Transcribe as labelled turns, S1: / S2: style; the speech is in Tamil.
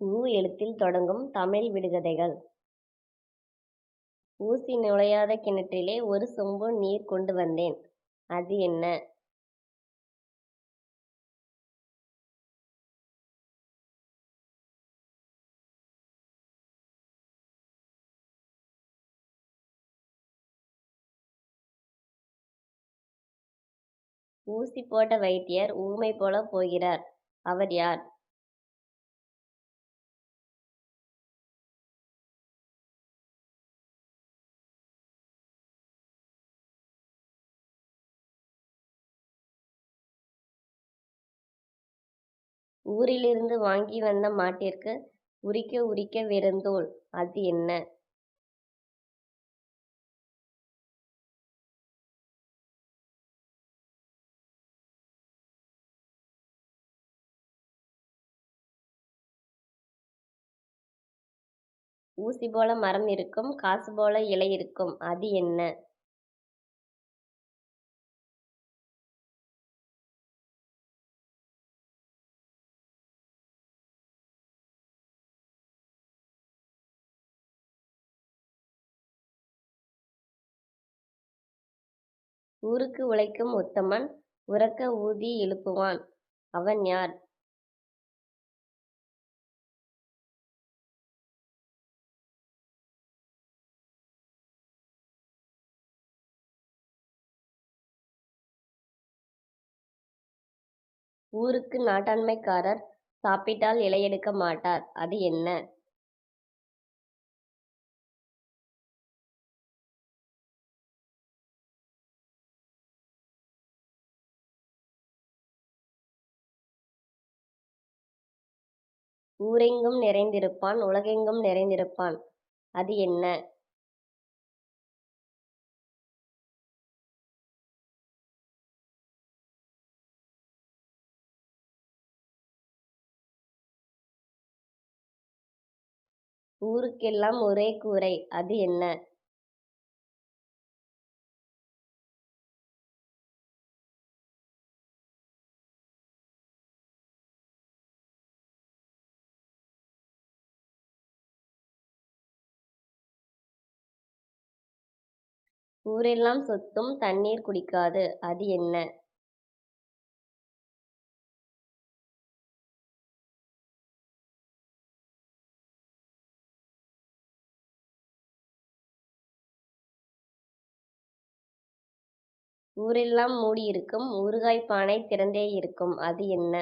S1: உ எழுத்தில் தொடங்கும் தமிழ் விடுகதைகள் ஊசி நுழையாத கிணற்றிலே ஒரு சொம்பு நீர் கொண்டு வந்தேன். அது என்ன? ஊசி போட்ட வைத்தியர் ஊமை போல போகிறார். அவர் யார்? ஊரிலிருந்து வாங்கி வந்த மாட்டிற்கு உரிக்க உரிக்க விருந்தோள் அது என்ன? ஊசி போல மரம் இருக்கும் காசு போல இலை இருக்கும். அது என்ன? ஊருக்கு உழைக்கும் உத்தமன் உரக்க ஊதி எழுப்புவான். அவன் யார்? ஊருக்கு நாட்டாண்மைக்காரர் சாப்பிட்டால் இலையெடுக்க மாட்டார். அது என்ன? ஊரெங்கும் நிறைந்திருப்பான் உலகெங்கும் நிறைந்திருப்பான். அது என்ன? ஊருக்கெல்லாம் ஒரே கூரை. அது என்ன? ஊரெல்லாம் சொத்தும் தண்ணீர் குடிக்காது. அது என்ன? ஊரெல்லாம் மூடியிருக்கும் ஊறுகாய் பானை திறந்தே இருக்கும். அது என்ன?